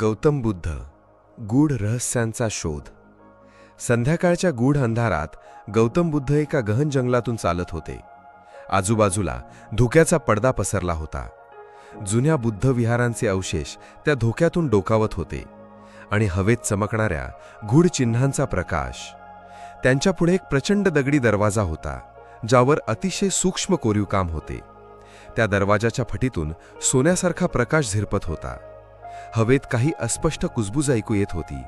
गौतम बुद्ध गूढ रहस्यांचा शोध. संध्याकाळच्या गूढ अंधारात गौतम बुद्ध एका गहन जंगलातून चालत होते. आजूबाजूला धुक्याचा पडदा पसरला होता. जुन्या बुद्ध विहारांचे अवशेष त्या धोक्यातून डोकावत होते आणि हवेत चमकणाऱ्या गूढ चिन्हांचा प्रकाश. त्यांच्यापुढे एक प्रचंड दगडी दरवाजा होता ज्यावर अतिशय सूक्ष्म कोरीव काम होते. त्या दरवाजाच्या फटीतून सोन्यासारखा प्रकाश झिरपत होता. हवेत काही अस्पष्ट कुजबूज ऐकू येत होती.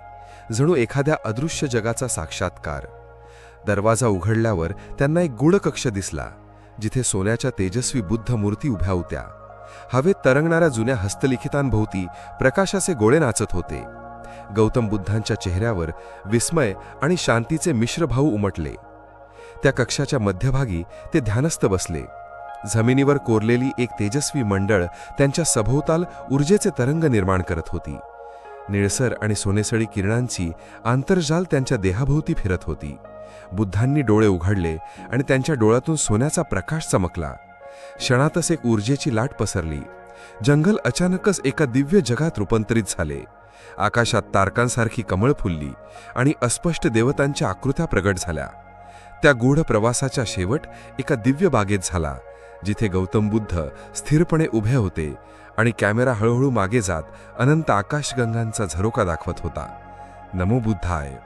जणू एखाद्या अदृश्य जगाचा साक्षात्कार. दरवाजा उघडल्यावर त्यांना एक गूढ कक्ष दिसला जिथे सोन्याच्या तेजस्वी बुद्ध मूर्ती उभ्या होत्या. हवेत तरंगणाऱ्या जुन्या हस्तलिखितांभोवती प्रकाशाचे गोळे नाचत होते. गौतम बुद्धांच्या चेहऱ्यावर विस्मय आणि शांतीचे मिश्रभाऊ उमटले. त्या कक्षाच्या मध्यभागी ते ध्यानस्थ बसले. जमिनीवर कोरलेली एक तेजस्वी मंडळ त्यांच्या सभोवताल ऊर्जेचे तरंग निर्माण करत होती. निळसर आणि सोनेसळी किरणांची आंतरजाल त्यांच्या देहाभोवती फिरत होती. बुद्धांनी डोळे उघडले आणि त्यांच्या डोळ्यातून सोन्याचा प्रकाश चमकला. क्षणातच एक ऊर्जेची लाट पसरली. जंगल अचानकच एका दिव्य जगात रूपांतरित झाले. आकाशात तारकांसारखी कमळ फुलली आणि अस्पष्ट देवतांच्या आकृत्या प्रगट झाल्या. त्या गूढ प्रवासाचा शेवट एका दिव्य बागेत झाला. जिथे गौतम बुद्ध स्थिरपणे उभे होते आणि कॅमेरा हळूहळू मागे जात अनंत आकाशगंगांचा झरोका दाखवत होता. नमो बुद्धाय.